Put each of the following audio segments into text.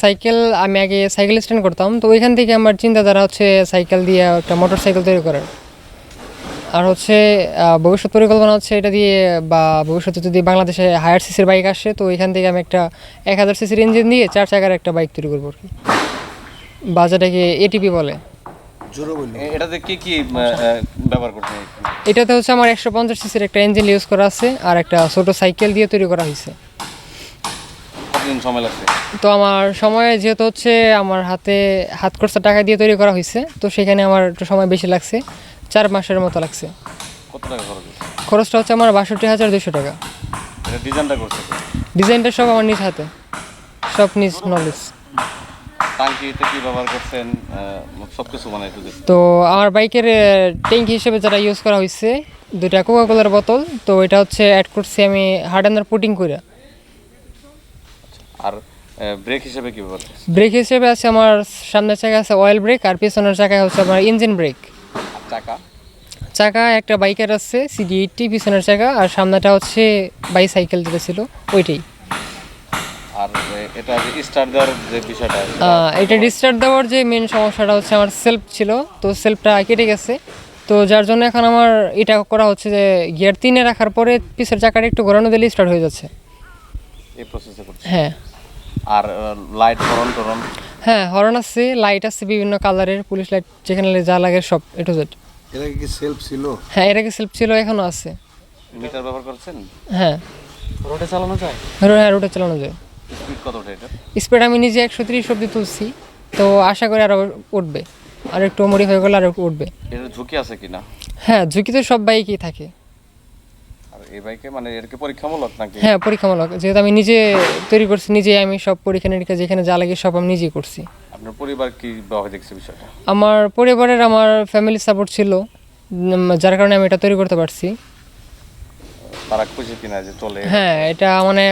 Cycle আমি আগে cycle stand করতাম তো ওইখান থেকে আমার চিন্তাধারা হচ্ছে সাইকেল দিয়ে একটা মোটর সাইকেল তৈরি করার। আর হচ্ছে ভবিষ্যৎ পরিকল্পনা হচ্ছে এটা দিয়ে বা ভবিষ্যতে যদি বাংলাদেশে হায়ার সিসির বাইক আসে তো ওইখান থেকে আমি একটা এক হাজার সিসির ইঞ্জিন দিয়ে চার চাকার একটা বাইক তৈরি করব আর কি। বা যেটাকে এটিপি বলে। এটাতে কি কি ব্যবহার এটাতে হচ্ছে আমার একশো পঞ্চাশ সিসির একটা ইঞ্জিন ইউজ করা আছে আর একটা ছোট সাইকেল দিয়ে তৈরি করা হয়েছে। কতদিন সময় লাগছে? তো আমার সময় যেহেতু হচ্ছে আমার হাতে হাত খরচা টাকা দিয়ে তৈরি করা হয়েছে তো সেখানে আমার একটু সময় বেশি লাগছে চার মাসের মতো লাগছে। কত টাকা খরচ খরচটা হচ্ছে আমার বাষট্টি হাজার দুশো টাকা। ডিজাইনটা করছে ডিজাইনটা সব আমার নিজ হাতে সব নিজ নলেজ টাঙ্কিতে কি ব্যবহার করছেন সব কিছু মানে তো আমার বাইকের ট্যাঙ্কি হিসেবে যেটা ইউজ করা হয়েছে দুইটা কোকা কোলার বোতল তো এটা হচ্ছে অ্যাড করছি আমি হার্ড পুটিং করে আর ব্রেক হিসেবে কি করছেন ব্রেক হিসেবে আছে আমার সামনের চাকায় আছে অয়েল ব্রেক আর পিছনের চাকায় হচ্ছে আমার ইঞ্জিন ব্রেক চাকা? চাকা একটা বাইকের আছে সিডি এইটটি পিছনের চাকা আর সামনেটা হচ্ছে বাইসাইকেল যেটা ছিল ওইটাই। আর এটা যে স্টার্ট দেওয়ার যে বিষয়টা এটা রিস্টার্ট দেওয়ার যে মেন সমস্যাটা হচ্ছে আমার সেলফ ছিল তো সেলফটা কেটে গেছে। তো যার জন্য এখন আমার এটা করা হচ্ছে যে গিয়ার তিনে রাখার পরে পিছের চাকাটা একটু ঘোরানো দিলে স্টার্ট হয়ে যাচ্ছে। এই প্রসেসে হ্যাঁ। আর লাইট হরন টরন হ্যাঁ হর্ন আছে লাইট আছে বিভিন্ন কালারের পুলিশ লাইট যেখানে যা লাগে সব এ টু জেড এর আগে কি সেলফ ছিল? হ্যাঁ এর আগে সেলফ ছিল এখনও আছে। মিটার ব্যবহার করছেন? হ্যাঁ। রোডে চালানো যায়? হ্যাঁ রোডে চালানো যায়। স্পিড কতটা এটা? স্পিড আমি নিজে একশো তিরিশ অব্দি তুলছি তো আশা করি আরও উঠবে। আর একটু মডিফাই করলে আর একটু উঠবে। এটার ঝুঁকি আছে কিনা? হ্যাঁ ঝুঁকি তো সব বাইকেই থাকে। আর এই বাইকে মানে এর কি পরীক্ষামূলক নাকি? হ্যাঁ পরীক্ষামূলক। যেহেতু আমি নিজে তৈরি করছি নিজে আমি সব পরীক্ষা নিরীক্ষা যেখানে যা লাগে সব আমি নিজেই করছি। আপনার পরিবার কি ভাবে দেখছে বিষয়টা? আমার পরিবারের আমার ফ্যামিলি সাপোর্ট ছিল যার কারণে আমি এটা তৈরি করতে পারছি। তারা খুশি কিনা যে চলে হ্যাঁ এটা মানে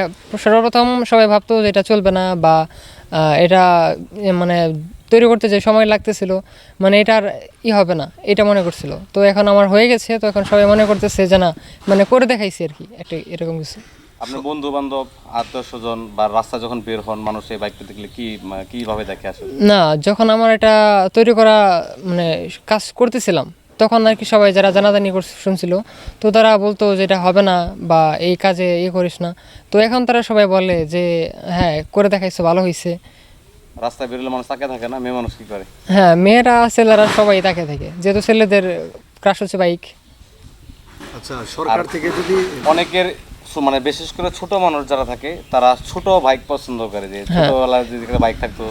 সর্বপ্রথম সবাই ভাবতো যে এটা চলবে না বা এটা মানে তৈরি করতে যে সময় লাগতেছিল মানে এটার ই হবে না এটা মনে করছিল। তো এখন আমার হয়ে গেছে তো এখন সবাই মনে করতেছে যে না মানে করে দেখাইছি আর কি একটা এরকম কিছু। আপনার বন্ধু বান্ধব আত্মীয় স্বজন বা রাস্তা যখন বের হন মানুষ এই বাইকটা দেখলে কি কীভাবে দেখে আসলে? না যখন আমার এটা তৈরি করা মানে কাজ করতেছিলাম তখন আর কি সবাই যারা জানাজানি করছে শুনছিল। তো তারা বলতো যে এটা হবে না বা এই কাজে ইয়ে করিস না। তো এখন তারা সবাই বলে যে হ্যাঁ করে দেখাইছো ভালো হয়েছে রাস্তায় বেরোলে মানুষ তাকে থাকে না মেয়ে মানুষ কি করে? হ্যাঁ মেয়েরা ছেলেরা সবাই তাকে থাকে যেহেতু ছেলেদের ক্রাশ হচ্ছে বাইক আচ্ছা সরকার থেকে যদি অনেকের সু- মানে বিশেষ করে ছোট মানুষ যারা থাকে তারা ছোট বাইক পছন্দ করে যে ছোটবেলায় যদি বাইক থাকতো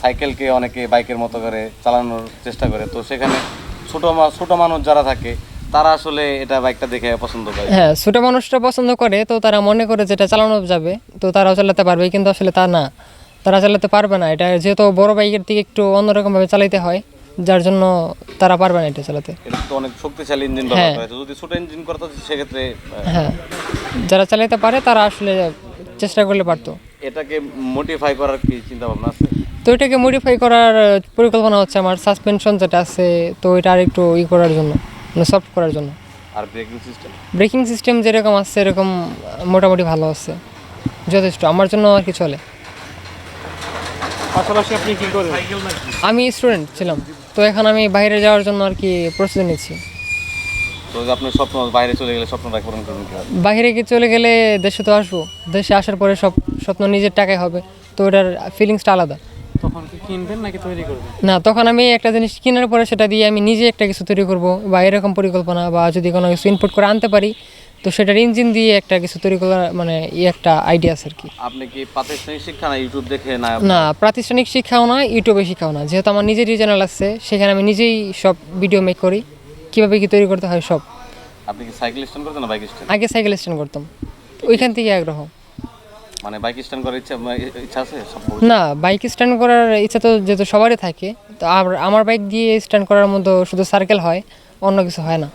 সাইকেলকে অনেকে বাইকের মতো করে চালানোর চেষ্টা করে। তো সেখানে ছোট ছোট মানুষ যারা থাকে তারা আসলে এটা বাইকটা দেখে পছন্দ করে। হ্যাঁ ছোট মানুষরা পছন্দ করে তো তারা মনে করে যেটা চালানো যাবে তো তারাও চালাতে পারবে কিন্তু আসলে তা না। তারা চালাতে পারবে না এটা যেহেতু বড় বাইকের দিকে একটু অন্যরকমভাবে চালাইতে হয় যার জন্য তারা পারবে না এটা চালাতে। তো অনেক শক্তিশালী ইঞ্জিন ব্যবহার হ্যাঁ। করে যদি ছোট ইঞ্জিন করতো সেক্ষেত্রে হ্যাঁ। যারা চালাতে পারে তারা আসলে চেষ্টা করলে পারতো। এটাকে মডিফাই করার কি চিন্তা ভাবনা আছে? তো এটাকে মডিফাই করার পরিকল্পনা হচ্ছে আমার সাসপেনশন যেটা আছে তো এটা আর একটু ই করার জন্য মানে সফট করার জন্য। আর ব্রেকিং সিস্টেম ব্রেকিং সিস্টেম যেরকম আছে এরকম মোটামুটি ভালো আছে। যথেষ্ট আমার জন্য আর কি চলে। পাশাপাশি আপনি কি করেন আমি স্টুডেন্ট ছিলাম তো এখন আমি বাইরে যাওয়ার জন্য আর কি প্রস্তুতি নিচ্ছি। তো যে আপনি স্বপ্ন বাইরে চলে গেলে স্বপ্নটা পূরণ করবেন বাইরে কি চলে গেলে দেশে তো আসব দেশে আসার পরে সব স্বপ্ন নিজের টাকায় হবে তো ওটার ফিলিংসটা আলাদা। তখন কি কিনবেন নাকি তৈরি করবেন? না তখন আমি একটা জিনিস কেনার পরে সেটা দিয়ে আমি নিজে একটা কিছু তৈরি করব বা এরকম পরিকল্পনা বা যদি কোনো কিছু ইনপুট করে আনতে পারি তো সেটার ইঞ্জিন দিয়ে একটা কিছু তৈরি করার মানে ই একটা আইডিয়া আছে আর কি। আপনি কি প্রাতিষ্ঠানিক শিক্ষা না ইউটিউব দেখে না? না প্রাতিষ্ঠানিক শিক্ষাও না ইউটিউবে শিক্ষাও না। যেহেতু আমার নিজেরই চ্যানেল আছে সেখানে আমি নিজেই সব ভিডিও মেক করি কীভাবে কি তৈরি করতে হয় সব। আপনি কি সাইকেল স্ট্যান্ড করতেন না বাইক স্ট্যান্ড আগে সাইকেল স্ট্যান্ড করতাম ওইখান থেকে আগ্রহ। মানে বাইক স্ট্যান্ড করার ইচ্ছা ইচ্ছা আছে না, বাইক স্ট্যান্ড করার ইচ্ছা তো যেহেতু সবারই থাকে, তো আর আমার বাইক দিয়ে স্ট্যান্ড করার মতো শুধু সার্কেল হয়, অন্য কিছু হয় না।